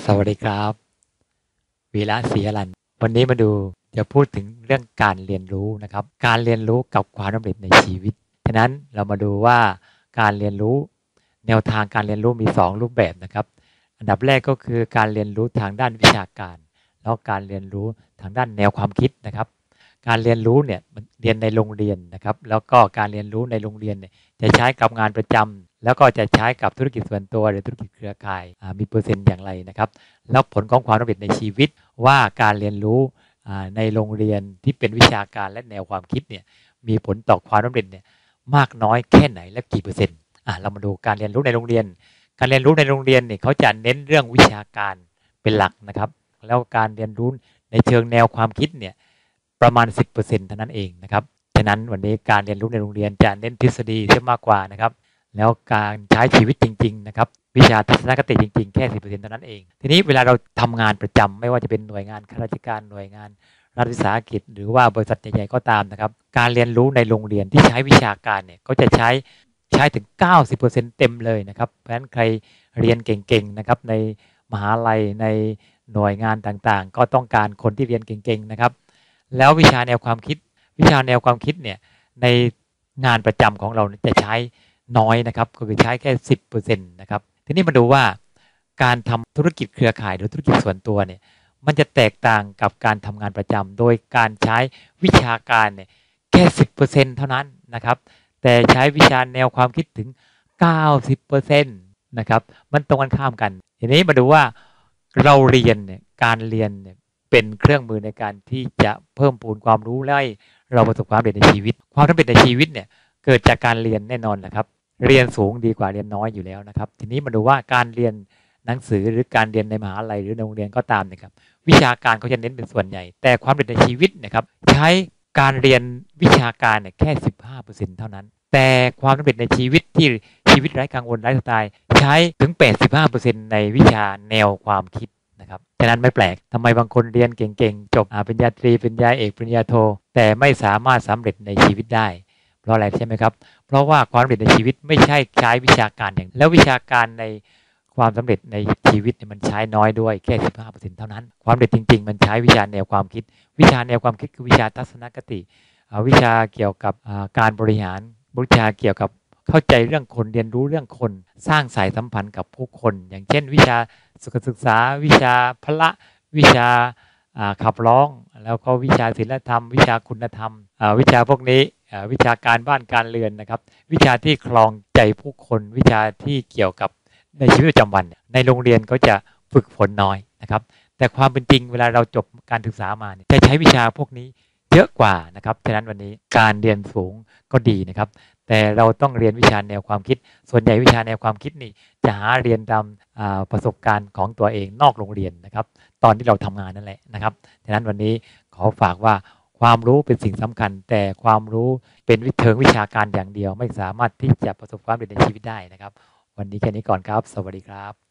สวัสดีครับวีระศรีอรันวันนี้มาดูจะพูดถึงเรื่องการเรียนรู้นะครับ การเรียนรู้กับความสำเร็จในชีวิตฉะนั้นเรามาดูว่าการเรียนรู้แนวทางการเรียนรู้มี 2 รูปแบบนะครับ อันดับแรกก็คือการเรียนรู้ทางด้านวิชาการ แล้วการเรียนรู้ทางด้านแนวความคิดนะครับ การเรียนรู้เนี่ยเรียนในโรงเรียนนะครับ แล้วก็การเรียนรู้ในโรงเรียนเนี่ยจะใช้กับงานประจำ แล้วก็จะใช้กับธุรกิจส่วนตัวหรือธุรกิจเครือข่ายมีเปอร์เซ็นต์อย่างไรนะครับ แล้วผลของความสำเร็จในชีวิตว่าการเรียนรู้ในโรงเรียนที่เป็นวิชาการและแนวความคิดเนี่ยมีผลต่อความสำเร็จเนี่ยมากน้อยแค่ไหนและกี่เปอร์เซ็นต์เรามาดูการเรียนรู้ในโรงเรียน การเรียนรู้ในโรงเรียนเนี่ยเขาจะเน้นเรื่องวิชาการเป็นหลักนะครับ แล้วการเรียนรู้ในเชิงแนวความคิดเนี่ยประมาณ 10%เท่านั้นเองนะครับฉะนั้นวันนี้การเรียนรู้ในโรงเรียนจะเน้นทฤษฎีเสียมากกว่านะครับ แล้วการใช้ชีวิตจริง ๆ นะครับ วิชาทัศนคติจริง ๆ แค่สิเท่านั้นเอง ทีนี้เวลาเราทำงานประจำไม่ว่าจะเป็นหน่วยงานข้าราชการหน่วยงานรัฐวิสาหกิจ หรือว่าบริษัทใหญ่ๆก็ตามนะครับ การเรียนรู้ในโรงเรียนที่ใช้วิชาการเนี่ยก็จะใช้ใช้ถึง 90%เต็มเลยนะครับ เพราะฉะนั้นใครเรียนเก่งๆนะครับในมหาลัยในหน่วยงานต่างๆ ก็ต้องการคนที่เรียนเก่งๆนะครับ แล้ววิชาแนวความคิด วิชาแนวความคิดเนี่ยในงานประจำของเราจะใช้ น้อยนะครับก็คือใช้แค่สิบเปอร์เซ็นต์นะครับทีนี้มาดูว่าการทำธุรกิจเครือข่ายหรือธุรกิจส่วนตัวเนี่ยมันจะแตกต่างกับการทำงานประจำโดยการใช้วิชาการเนี่ยแค่สิบเปอร์เซ็นต์เท่านั้นนะครับแต่ใช้วิชาแนวความคิดถึงเก้าสิบเปอร์เซ็นต์นะครับมันตรงกันข้ามกันทีนี้มาดูว่าเราเรียนเนี่ยการเรียนเนี่ยเป็นเครื่องมือในการที่จะเพิ่มพูนความรู้และให้เราประสบความสำเร็จในชีวิต ความสำเร็จในชีวิตเนี่ย เกิดจากการเรียนแน่นอนนะครับ เรียนสูงดีกว่าเรียนน้อยอยู่แล้วนะครับ ทีนี้มาดูว่าการเรียนหนังสือหรือการเรียนในมหาลัยหรือในโรงเรียนก็ตามนะครับวิชาการเขาจะเน้นเป็นส่วนใหญ่ แต่ความสำเร็จในชีวิตนะครับใช้การเรียนวิชาการเนี่ยแค่ 15%เท่านั้น แต่ความสำเร็จในชีวิตที่ชีวิตไร้กังวลไร้สไตล์ใช้ถึง 85%ในวิชาแนวความคิดนะครับฉะนั้นไม่แปลกทำไมบางคนเรียนเก่งๆ จบปริญญาตรีปริญญาเอกปริญญาโท แต่ไม่สามารถสำเร็จในชีวิตได้ เพราะอะไรใช่ไหมครับ เพราะว่าความสำเร็จในชีวิตไม่ใช่ใช้วิชาการอย่าง แล้ววิชาการในความสำเร็จในชีวิตเนี่ยมันใช้น้อยด้วยแค่ 15%เท่านั้น ความสำเร็จจริง ๆ มันใช้วิชาแนวความคิด วิชาแนวความคิดคือวิชาทัศนคติ วิชาเกี่ยวกับการบริหาร วิชาเกี่ยวกับเข้าใจเรื่องคนเรียนรู้เรื่องคน สร้างสายสัมพันธ์กับผู้คน อย่างเช่น วิชาสุขศึกษา วิชาพละ วิชาขับร้อง แล้วก็วิชาศิลธรรม วิชาคุณธรรม วิชาพวกนี้ วิชาการบ้านการเรือนนะครับ วิชาที่คลองใจผู้คนวิชาที่เกี่ยวกับในชีวิตประจำวัน ในโรงเรียนก็จะฝึกฝนน้อยนะครับ แต่ความเป็นจริงเวลาเราจบการศึกษามาจะใช้วิชาพวกนี้เยอะกว่านะครับฉะนั้นวันนี้การเรียนสูงก็ดีนะครับ แต่เราต้องเรียนวิชาแนวความคิด ส่วนใหญ่วิชาแนวความคิดนี่จะหาเรียนตามประสบการณ์ของตัวเองนอกโรงเรียนนะครับ ตอนที่เราทำงานนั่นแหละนะครับฉะนั้นวันนี้ขอฝากว่า ความรู้เป็นสิ่งสำคัญ แต่ความรู้เป็นวิเทิงวิชาการอย่างเดียว ไม่สามารถที่จะประสบความสำเร็จในชีวิตได้นะครับ วันนี้แค่นี้ก่อนครับ สวัสดีครับ